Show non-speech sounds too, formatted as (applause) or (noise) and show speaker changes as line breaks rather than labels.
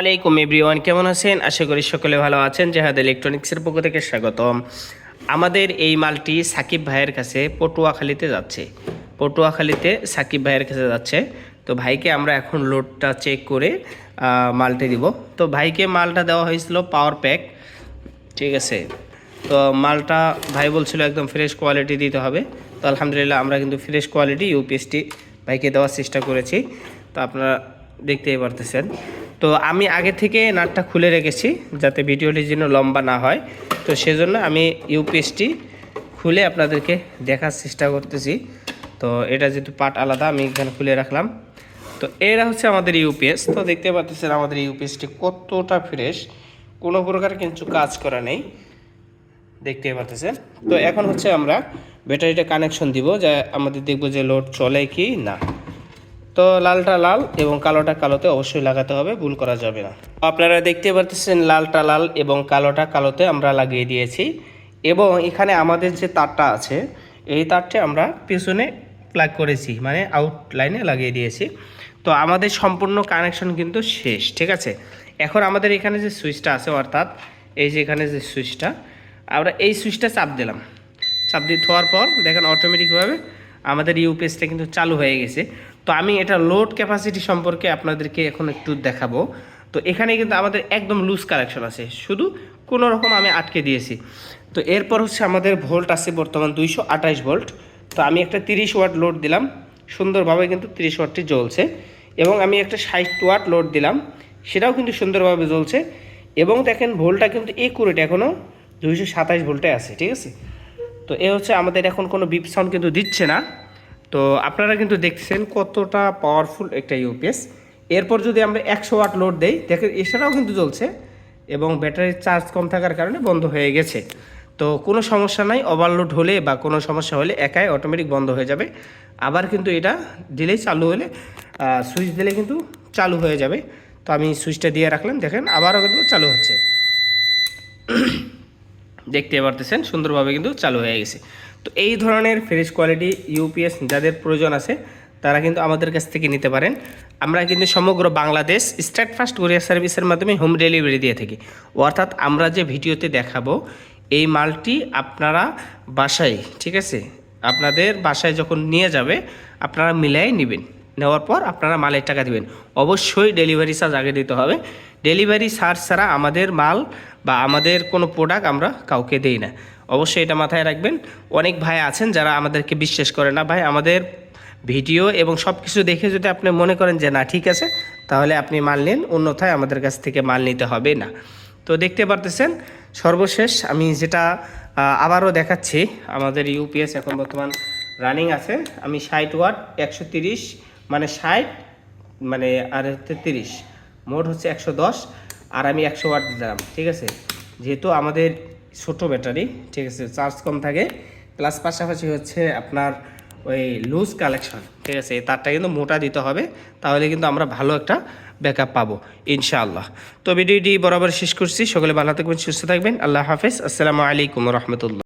আলাইকুম এভরিওয়ান, কেমন আছেন? আশা করি সকলে ভালো আছেন। জেহাদ ইলেকট্রনিক্সের পক্ষ থেকে স্বাগতম। আমাদের এই মালটি সাকিব ভাইয়ের কাছে পটুয়াখালীতে যাচ্ছে। পটুয়াখালীতে সাকিব ভাইয়ের কাছে যাচ্ছে। তো ভাইকে আমরা এখন লোডটা চেক করে মালটি দিব। তো ভাইকে মালটা দেওয়া হয়েছিল পাওয়ার প্যাক। ঠিক আছে। তো মালটা ভাই বলছিল একদম ফ্রেশ কোয়ালিটি দিতে হবে। তো আলহামদুলিল্লাহ আমরা কিন্তু ফ্রেশ কোয়ালিটি ইউপিএসটি ভাইকে দেওয়ার চেষ্টা করেছি। তো আপনারা দেখতেই পারতেছেন। তো আমি আগে থেকে নাটটা খুলে রেখেছি যাতে ভিডিওটি যেন লম্বা না হয়। তো সেজন্য আমি ইউপিএসটি খুলে আপনাদেরকে দেখার চেষ্টা করতেছি। তো এটা যেহেতু পার্ট আলাদা, আমি এখানে খুলে রাখলাম। তো এরা হচ্ছে আমাদের ইউপিএস। তো দেখতে পাচ্ছেন আমাদের ইউপিএসটি কতটা ফ্রেশ। কোনো প্রকার কিছু কাজ করা নেই। দেখতে পাচ্ছেন তো এখন হচ্ছে আমরা ব্যাটারিটা কানেকশন দিব, যা আমাদের দেখব যে লোড চলে কি না। তো লালটা লাল এবং কালোটা কালোতে অবশ্যই লাগাতে হবে, ভুল করা যাবে না। আপনারা দেখতে পাচ্ছেন লালটা লাল এবং কালোটা কালোতে আমরা লাগিয়ে দিয়েছি এবং এখানে আমাদের যে তারটা আছে, এই তারটা আমরা পিছনে প্লাগ করেছি মানে আউট লাইনে লাগিয়ে দিয়েছি। তো আমাদের সম্পূর্ণ কানেকশন কিন্তু শেষ, ঠিক আছে? এখন আমাদের এখানে যে সুইচটা আছে অর্থাৎ এই যে এখানে যে সুইচটা, আমরা এই সুইচটা চাপ দিলাম। চাপ দিয়ে ধোয়ার পর দেখেন অটোমেটিকভাবে আমাদের ইউপিএসটা কিন্তু চালু হয়ে গেছে। তো আমি এটা লোড ক্যাপাসিটি সম্পর্কে আপনাদেরকে এখন একটু দেখাবো। তো এখানে কিন্তু আমাদের একদম লুজ কালেকশন আছে। শুধু কোনো রকম আমি আটকে দিয়েছি। তো এরপর হচ্ছে আমাদের ভোল্ট আছে বর্তমান দুইশো আঠাশ ভোল্ট তো আমি একটা তিরিশ ওয়াট লোড দিলাম। সুন্দরভাবে কিন্তু তিরিশ ওয়াটটি জ্বলছে। এবং আমি একটা ষাট ওয়াট লোড দিলাম। সেটাও কিন্তু সুন্দরভাবে জ্বলছে। এবং দেখেন ভোল্টটা কিন্তু একুরেট এখনও দুইশো সাতাশ ভোল্টে আছে, ঠিক আছে? তো এ হচ্ছে আমাদের এখন কোনো বিপ সাউন্ড কিন্তু দিচ্ছে না। তো আপনারা কিন্তু দেখছেন কতটা পাওয়ারফুল একটা ইউপিএস এরপর যদি আমরা একশো ওয়াট লোড দেই, দেখেন এছাড়াও কিন্তু চলছে এবং ব্যাটারির চার্জ কম থাকার কারণে বন্ধ হয়ে গেছে। তো কোনো সমস্যা নাই ওভারলোড হলে বা কোনো সমস্যা হলে একাই অটোমেটিক বন্ধ হয়ে যাবে। আবার কিন্তু এটা দিলেই চালু হলে সুইচ দিলে কিন্তু চালু হয়ে যাবে। তো আমি সুইচটা দিয়ে রাখলাম, দেখেন আবারও কিন্তু চালু হচ্ছে। (coughs) দেখতে পারতেছেন, সুন্দরভাবে কিন্তু চালু হয়ে গেছে। তো এই ধরনের ফ্রেশ কোয়ালিটি ইউপিএস যাদের প্রয়োজন আছে, তারা কিন্তু আমাদের কাছ থেকে নিতে পারেন। আমরা কিন্তু সমগ্র বাংলাদেশ স্টার্ট ফাস্ট কোরিয়ার সার্ভিসের মাধ্যমে হোম ডেলিভারি দিয়ে থাকি। অর্থাৎ আমরা যে ভিডিওতে দেখাবো, এই মালটি আপনারা বাসায়, ঠিক আছে? আপনাদের বাসায় যখন নিয়ে যাবে, আপনারা মিলাই নেবেন। নেওয়ার পর আপনারা মালের টাকা দিবেন। অবশ্যই ডেলিভারি চার্জ আগে দিতে হবে। ডেলিভারি চার্জ ছাড়া আমাদের মাল বা আমাদের কোনো প্রোডাক্ট আমরা কাউকে দেই না। অবশ্যই এটা মাথায় রাখবেন। অনেক ভাই আছেন যারা আমাদেরকে বিশ্বাস করে না। ভাই, আমাদের ভিডিও এবং সব কিছু দেখে যদি আপনি মনে করেন যে না, ঠিক আছে, তাহলে আপনি মাল নিন। অন্যথায় আমাদের কাছ থেকে মাল নিতে হবে না। তো দেখতে পারতেছেন, সর্বশেষ আমি যেটা আবারও দেখাচ্ছি, আমাদের ইউপিএস এখন বর্তমান রানিং আছে। আমি ষাট ওয়াট একশো তিরিশ মানে ষাট মানে আর হচ্ছে তিরিশ, মোট হচ্ছে একশো দশ। আর আমি একশো ওয়াট দিলাম, ঠিক আছে? যেহেতু আমাদের ছোট ব্যাটারি, ঠিক আছে, চার্জ কম থাকে প্লাস পাশাপাশি হচ্ছে আপনার ওই লুজ কালেকশন ঠিক আছে? এই তারটা কিন্তু মোটা দিতে হবে, তাহলে কিন্তু আমরা ভালো একটা ব্যাকআপ পাবো, ইনশাআল্লাহ। তো ভিডিওটি বরাবর শেষ করছি, সকলে ভালো থাকবেন, সুস্থ থাকবেন, আল্লাহ হাফিজ, আসসালামু আলাইকুম রহমতুল্লাহ।